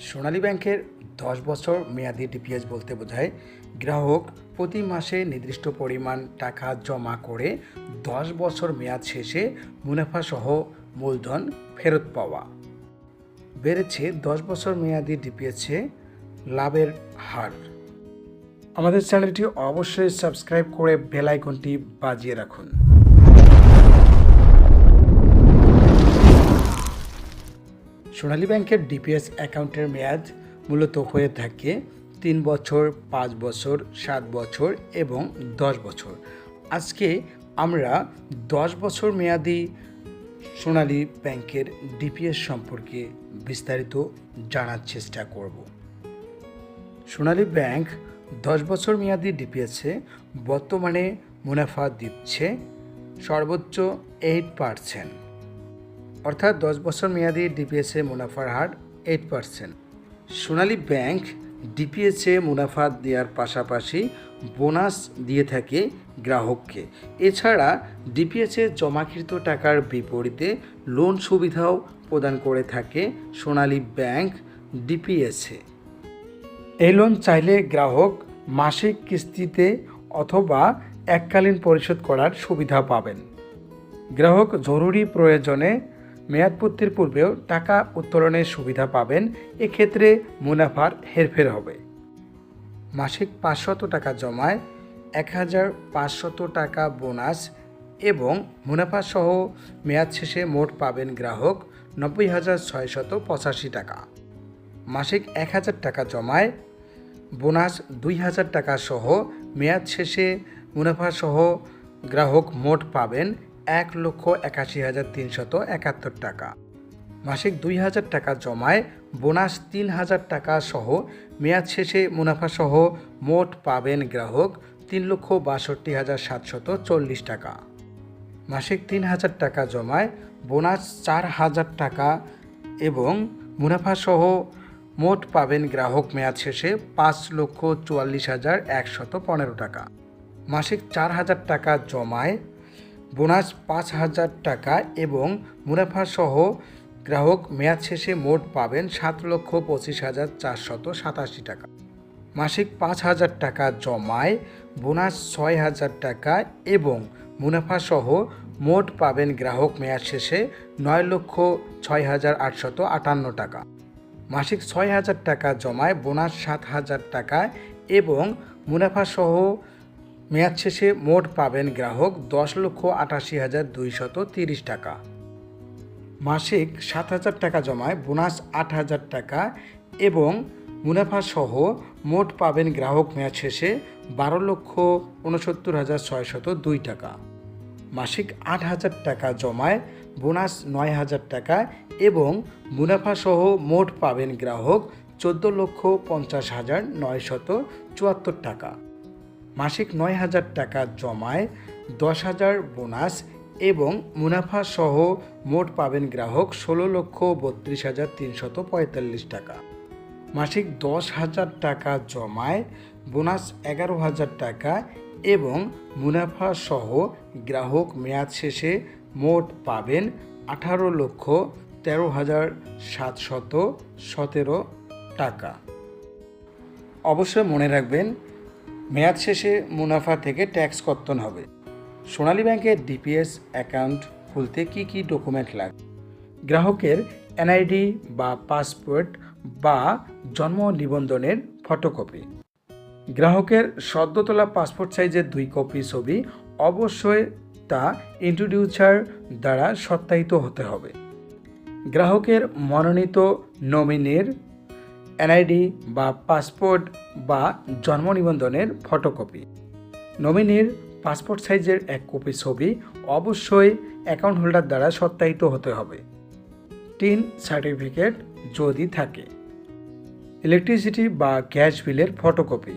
সোনালী ব্যাংকের দশ বছর মেয়াদি ডিপিএস বলতে বোঝায়, গ্রাহক প্রতি মাসে নির্দিষ্ট পরিমাণ টাকা জমা করে দশ বছর মেয়াদ শেষে মুনাফাসহ মূলধন ফেরত পাওয়া। বেড়েছে দশ বছর মেয়াদি ডিপিএসে লাভের হার। আমাদের চ্যানেলটি অবশ্যই সাবস্ক্রাইব করে বেল আইকনটি বাজিয়ে রাখুন। সোনালী ব্যাংকের ডিপিএস অ্যাকাউন্টের মেয়াদ মূলত হয়ে থাকে তিন বছর, পাঁচ বছর, সাত বছর এবং দশ বছর। আজকে আমরা দশ বছর মেয়াদি সোনালী ব্যাংকের ডিপিএস সম্পর্কে বিস্তারিত জানার চেষ্টা করব। সোনালী ব্যাংক দশ বছর মেয়াদি ডিপিএসে বর্তমানে মুনাফা দিচ্ছে সর্বোচ্চ এইট পার্সেন্ট অর্থাৎ দশ বছর মেয়াদি ডিপিএসে মুনাফার হার এইট পার্সেন্ট সোনালী ব্যাংক ডিপিএসে মুনাফা দেওয়ার পাশাপাশি বোনাস দিয়ে থাকে গ্রাহককে। এছাড়া ডিপিএসে জমাকৃত টাকার বিপরীতে লোন সুবিধাও প্রদান করে থাকে সোনালী ব্যাংক ডিপিএসে এই লোন চাইলে গ্রাহক মাসিক কিস্তিতে অথবা এককালীন পরিশোধ করার সুবিধা পাবেন। গ্রাহক জরুরি প্রয়োজনে মেয়াদপূর্তির পূর্বেও টাকা উত্তোলনের সুবিধা পাবেন, এক্ষেত্রে মুনাফার হেরফের হবে। মাসিক পাঁচশত টাকা জমায় এক হাজার পাঁচশত টাকা বোনাস এবং মুনাফা সহ মেয়াদ শেষে মোট পাবেন গ্রাহক নব্বই হাজার ছয়শত পঁচাশি টাকা। মাসিক এক হাজার টাকা জমায়, বোনাস দুই হাজার টাকা সহ মেয়াদ শেষে মুনাফা সহ গ্রাহক মোট পাবেন এক লক্ষ একাশি হাজার তিনশত একাত্তর টাকা। মাসিক দুই হাজার টাকা জমায়, বোনাস তিন হাজার টাকা সহ মেয়াদ শেষে মুনাফা সহ মোট পাবেন গ্রাহক তিন লক্ষ বাষট্টি হাজার সাতশত চল্লিশ টাকা। মাসিক তিন হাজার টাকা জমায়, বোনাস চার হাজার টাকা এবং মুনাফা সহ মোট পাবেন গ্রাহক মেয়াদ শেষে পাঁচ লক্ষ চুয়াল্লিশ হাজার একশত পনেরো টাকা। মাসিক চার হাজার টাকা জমায় বোনাস পাঁচ হাজার টাকা এবং মুনাফাসহ গ্রাহক মেয়াদ শেষে মোট পাবেন সাত লক্ষ পঁচিশ হাজার চারশত সাতাশি টাকা। মাসিক পাঁচ হাজার টাকা জমায়, বোনাস ছয় হাজার টাকা এবং মুনাফাসহ মোট পাবেন গ্রাহক মেয়াদ শেষে নয় লক্ষ ছয় হাজার আটশত আটান্ন টাকা। মাসিক ছয় হাজার টাকা জমায়, বোনাস সাত হাজার টাকা এবং মুনাফা সহ মেয়াদ শেষে মোট পাবেন গ্রাহক দশ লক্ষ আটাশি হাজার দুইশত তিরিশ টাকা। মাসিক সাত হাজার টাকা জমায়, বোনাস আট হাজার টাকা এবং মুনাফা সহ মোট পাবেন গ্রাহক মেয়াদ শেষে বারো লক্ষ উনসত্তর হাজার ছয়শত দুই টাকা। মাসিক আট হাজার টাকা জমায়, বোনাস নয় হাজার টাকা এবং মুনাফা সহ মোট পাবেন গ্রাহক চোদ্দ লক্ষ পঞ্চাশ হাজার নয়শত চুয়াত্তর টাকা। মাসিক নয় হাজার টাকা জমায়, দশ হাজার বোনাস এবং মুনাফা সহ মোট পাবেন গ্রাহক ষোলো লক্ষ বত্রিশ হাজার তিনশত পঁয়তাল্লিশ টাকা। মাসিক দশ হাজার টাকা জমায়, বোনাস এগারো হাজার টাকা এবং মুনাফা সহ গ্রাহক মেয়াদ শেষে মোট পাবেন আঠারো লক্ষ তেরো হাজার সাতশত সতেরো টাকা। অবশ্যই মনে রাখবেন মেয়াদ শেষে মুনাফা থেকে ট্যাক্স কর্তন হবে। সোনালী ব্যাংকের ডিপিএস অ্যাকাউন্ট খুলতে কি কি ডকুমেন্ট লাগবে গ্রাহকের এনআইডি বা পাসপোর্ট বা জন্ম নিবন্ধনের ফটোকপি। গ্রাহকের সদ্য তোলা পাসপোর্ট সাইজের দুই কপি ছবি অবশ্যই তা ইন্ট্রোডিউসার দ্বারা সত্যায়িত হতে হবে। গ্রাহকের মনোনীত নমিনির এনআইডি বা পাসপোর্ট বা জন্ম নিবন্ধনের ফটোকপি। নমিনির পাসপোর্ট সাইজের এক কপি ছবি অবশ্যই অ্যাকাউন্ট হোল্ডার দ্বারা সত্যায়িত হতে হবে। টিন সার্টিফিকেট যদি থাকে। ইলেকট্রিসিটি বা গ্যাস বিলের ফটোকপি।